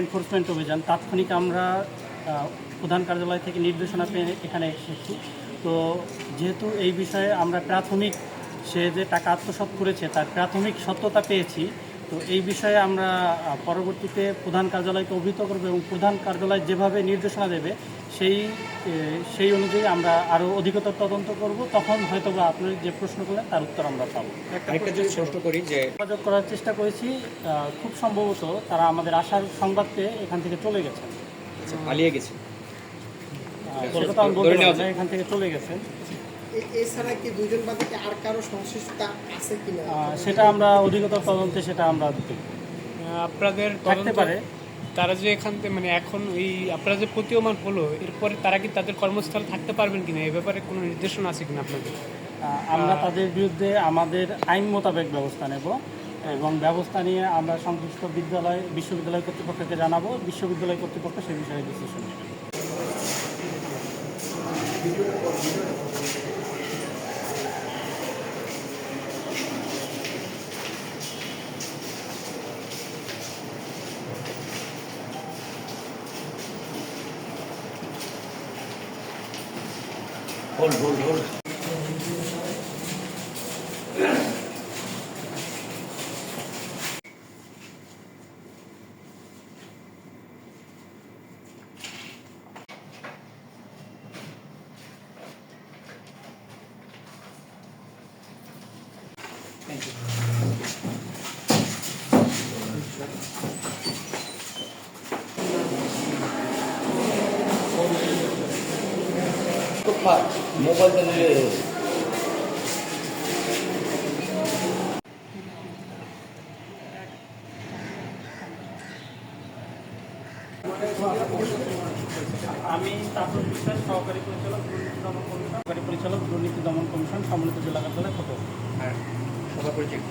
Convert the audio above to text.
Enforcement অভিযান। তাৎক্ষণিক আমরা প্রধান কার্যালয় থেকে নির্দেশনা পেয়ে এখানে এসেছি। তো যেহেতু এই বিষয়ে আমরা প্রাথমিক সে যে টাকা আত্মসাত করেছে, তার প্রাথমিক সত্যতা পেয়েছি তো এই বিষয়ে আমরা পরবর্তীতে প্রধান কার্যালয়কে অভিহিত করব এবং প্রধান কার্যালয় যেভাবে নির্দেশনা দেবে সেই সেই অনুযায়ী আমরা আরও অধিকতর তদন্ত করব। তখন হয়তো বা আপনি যে প্রশ্ন করলেন তার উত্তর আমরা পাবো। আরেকটা যদি প্রশ্ন করি যে যোগাযোগ করার চেষ্টা করেছি খুব সম্ভবত তারা আমাদের আসার সংবাদ পেয়ে এখান থেকে চলে গেছেন। আচ্ছা, পালিয়ে গেছে। আহ, সেটা তো আমি বলতে ধরে নেওয়া পারব না, এখান থেকে চলে গেছেন। এছাড়া কি দুজন বাদে কি আর কারও সংশ্লিষ্টতা আছে কিনা? সেটা আমরা অধিকতর তদন্তে সেটা আমরা। আপনাদের থাকতে তদন্ত পারে। তারা যে এখান থেকে মানে এখন এই আপনারা যে প্রতীয়মান হলো এরপরে তারা কি তাদের কর্মস্থলে থাকতে পারবেন কিনা? এ ব্যাপারে কোনো নির্দেশনা আছে কিনা আপনাদের? আমরা তাদের বিরুদ্ধে আমাদের আইন মোতাবেক ব্যবস্থা নেব এবং ব্যবস্থা নিয়ে আমরা সংশ্লিষ্ট বিদ্যালয় বিশ্ববিদ্যালয় কর্তৃপক্ষকে জানাব। বিশ্ববিদ্যালয় কর্তৃপক্ষ সে বিষয়ে ডিসিশন নেবে। Hold, hold, hold. Thank you. মোবাইলটা নিয়ে আমি তাপস বিশ্বাস সহকারী পরিচালক দুর্নীতি দমন কমিশন সহকারী পরিচালক দুর্নীতি দমন কমিশন সম্মিলিত জেলা কার্যালয় ফটো আর সভা পরিচয়